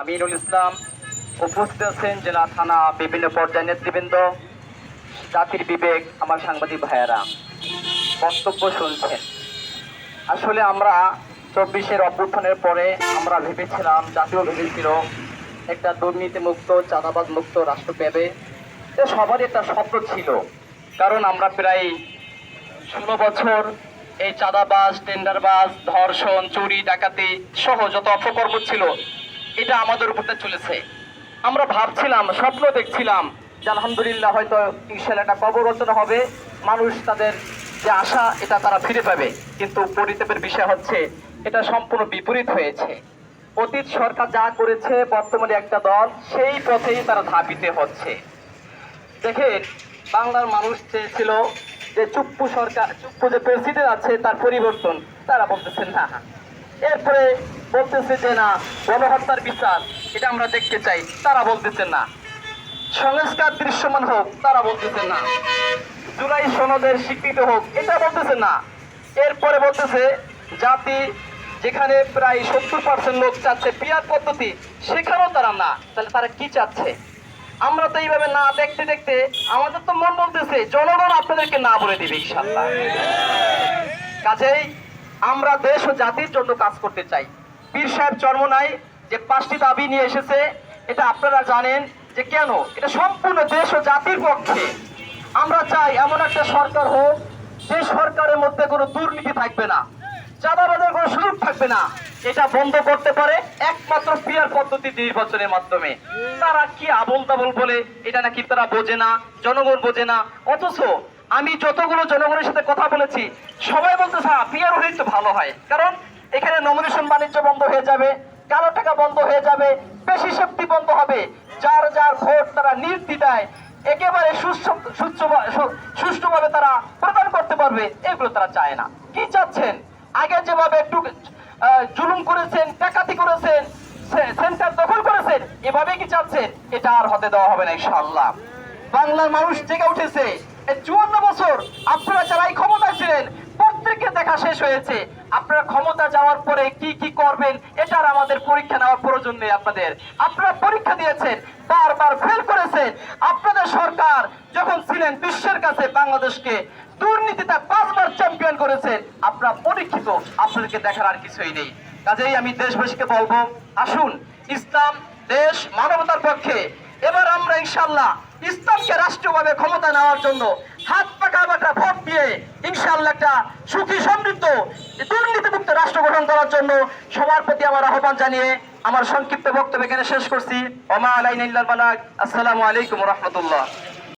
আমিনুল ইসলাম উপস্থিত আছেন জেলা থানা বিভিন্ন পর্যায়ের নেতৃবৃন্দ, জাতির বিবেক, আমার সাংবাদিক ভাইয়েরা। বক্তব্য শুনছেন। আসলে আমরা চব্বিশের অভ্যুত্থানের পরে আমরা ভেবেছিলাম জাতীয় ভেবেছিল, একটা দুর্নীতিমুক্ত চাঁদাবাদ মুক্ত রাষ্ট্র পেবে। সবারই একটা স্বপ্ন ছিল। কারণ আমরা প্রায় ষোলো বছর এই চাঁদাবাজ, টেন্ডারবাজ, ধর্ষণ, চুরি, ডাকাতি সহ যত অপকর্ম ছিল এটা আমাদের উপরতে চলেছে। আমরা ভাবছিলাম, স্বপ্ন দেখছিলাম যে আলহামদুলিল্লাহ হয়তো ইনশাল্লাহ একটা হবে। মানুষ তাদের যে আশা, এটা তারা ফিরে পাবে। কিন্তু পরিতাপের বিষয় হচ্ছে, এটা সম্পূর্ণ বিপরীত হয়েছে। অতীত সরকার যা করেছে, বর্তমানে একটা দল, সেই পথেই তারা ধাবিতে হচ্ছে। দেখেন, বাংলার মানুষ চেয়েছিল যে চুপ্পু সরকার, চুপ্পু যে প্রেসিডেন্ট আছে, তার পরিবর্তন, তারা বলতেছেন না। এরপরে বলতেছে যে না, গণহত্যার বিচার, এটা আমরা দেখতে চাই, তারা বলতেছেন না। সংস্কার দৃশ্যমান হোক, তারা বলতেছেন না। জুলাই সনদের স্বীকৃত হোক, এটা বলতেছে না। এরপরে বলতেছে, জাতি যেখানে প্রায় সত্তর পার্সেন্ট লোক চাচ্ছে পিয়ার পদ্ধতি, সেখানেও তারা না। তাহলে তারা কি চাচ্ছে? আমরা তো এইভাবে না দেখতে দেখতে, আমাদের তো মন বলতেছে, জনগণ আপনাদেরকে না বলে দিবে, ইনশাল্লাহ। কাজেই আমরা দেশ ও জাতির জন্য কাজ করতে চাই। পীর সাহেব চর্মনাই যে পাঁচটি দাবি নিয়ে এসেছে, এটা আপনারা জানেন যে কেন? এটা সম্পূর্ণ দেশ ও জাতির পক্ষে। আমরা চাই এমন একটা সরকার হোক, যে সরকারের মধ্যে কোনো দুর্নীতি থাকবে না চাঁদাবাদের কোনো সুযোগ থাকবে না। এটা বন্ধ করতে পারে একমাত্র পিয়ার পদ্ধতি নির্বাচনের মাধ্যমে। তারা কি আবল তাবল বলে, এটা নাকি তারা বোঝে না, জনগণ বোঝে না, অথচ আমি যতগুলো জনগণের সাথে কথা বলেছি, সবাই বলতে পিয়ার ভালো হয়। কারণ এখানে নমিনেশন বাণিজ্য বন্ধ হয়ে যাবে, কালো টাকা বন্ধ হয়ে যাবে, বেশি শক্তি বন্ধ হবে। যার যার ভোট তারা নির্দ্বিধায় একেবারে সুষ্ঠুভাবে তারা প্রদান করতে পারবে, এগুলো তারা চায় না। কি চাচ্ছেন? আগে যেভাবে একটু জুলুম করেছেন, ডাকাতি করেছেন সেন্টার দখল করেছেন, এভাবে কি চাচ্ছেন? এটা আর হতে দেওয়া হবে না, ইনশাআল্লাহ। বাংলার মানুষ জেগে উঠেছে। চুয়ান্ন বছর আপনারা যারা এই ক্ষমতায় ছিলেন প্রত্যেকের দেখা শেষ হয়েছে। আপনারা ক্ষমতা যাওয়ার পরে কি কি করবেন, এটার আমাদের পরীক্ষা নেওয়ার প্রয়োজন নেই আপনাদের। আপনারা পরীক্ষা দিয়েছেন, বারবার ফেল করেছেন। আপনাদের সরকার যখন ছিলেন বিশ্বের কাছে, বাংলাদেশকে দুর্নীতিতে পাঁচবার চ্যাম্পিয়ন করেছেন, আপনারা পরীক্ষিত, আপনাদেরকে দেখার আর কিছুই নেই। কাজেই আমি দেশবাসীকে বলব, আসুন, ইসলাম, দেশ, মানবতার পক্ষে এবার আমরা ইনশাল্লাহ ইসলামকে রাষ্ট্রভাবে ক্ষমতা নেওয়ার জন্য হাত পাকা বাটা ভোট দিয়ে ইনশাল্লাহ একটা সুখী, সমৃদ্ধ, দুর্নীতিমুক্ত রাষ্ট্র গঠন করার জন্য সবার প্রতি আমার আহ্বান জানিয়ে আমার সংক্ষিপ্ত বক্তব্য এখানে শেষ করছি। ওমা আলাইন আসসালামু আলাইকুম রহমতুল্লাহ।